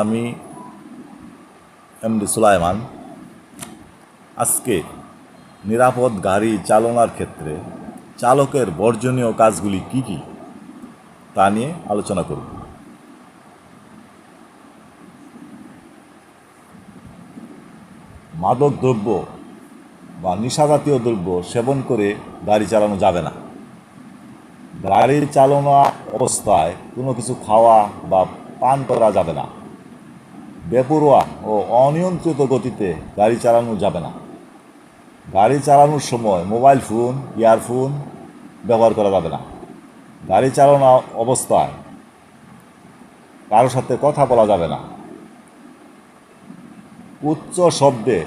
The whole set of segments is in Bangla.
আমি এমডি সুলাইমান। আজকে নিরাপদ গাড়ি চালনার ক্ষেত্রে চালকের বর্জনীয় কাজগুলি কি কি তা নিয়ে আলোচনা করব। মাদক দ্রব্য বা নিশাজাতীয় দ্রব্য সেবন করে গাড়ি চালানো যাবে না। গাড়ি চালনা অবস্থায় কোনো কিছু খাওয়া বা পান করা যাবে না। বেপরোয়া ও অনিয়ন্ত্রিত গতিতে গাড়ি চালানো যাবে না। গাড়ি চালানোর সময় মোবাইল ফোন, ইয়ারফোন ব্যবহার করা যাবে না। গাড়ি চালানো অবস্থায় কারোর সাথে কথা বলা যাবে না। উচ্চ শব্দে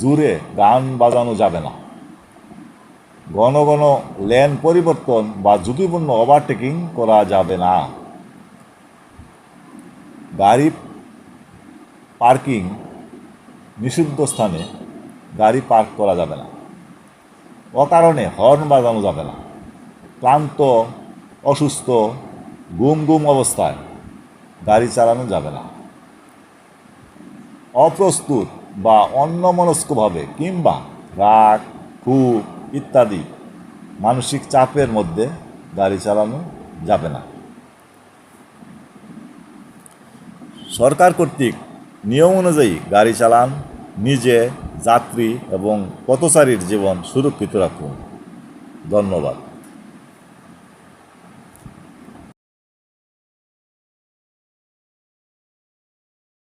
জুড়ে গান বাজানো যাবে না। ঘন ঘন লেন পরিবর্তন বা ঝুঁকিপূর্ণ ওভারটেকিং করা যাবে না। গাড়ি পার্কিং নিষিদ্ধ স্থানে গাড়ি পার্ক করা যাবে না। অকারণে হর্ন বাজানো যাবে না। ক্লান্ত, অসুস্থ, গুম গুম অবস্থায় গাড়ি চালানো যাবে না। অপ্রস্তুত বা অন্যমনস্কভাবে কিংবা রাগ, ক্ষোভ ইত্যাদি মানসিক চাপের মধ্যে গাড়ি চালানো যাবে না। সরকার কর্তৃক নিয়ম অনুযায়ী গাড়ি চালান নিজে যাত্রী এবং পথচারীর জীবন সুরক্ষিত রাখুন। ধন্যবাদ।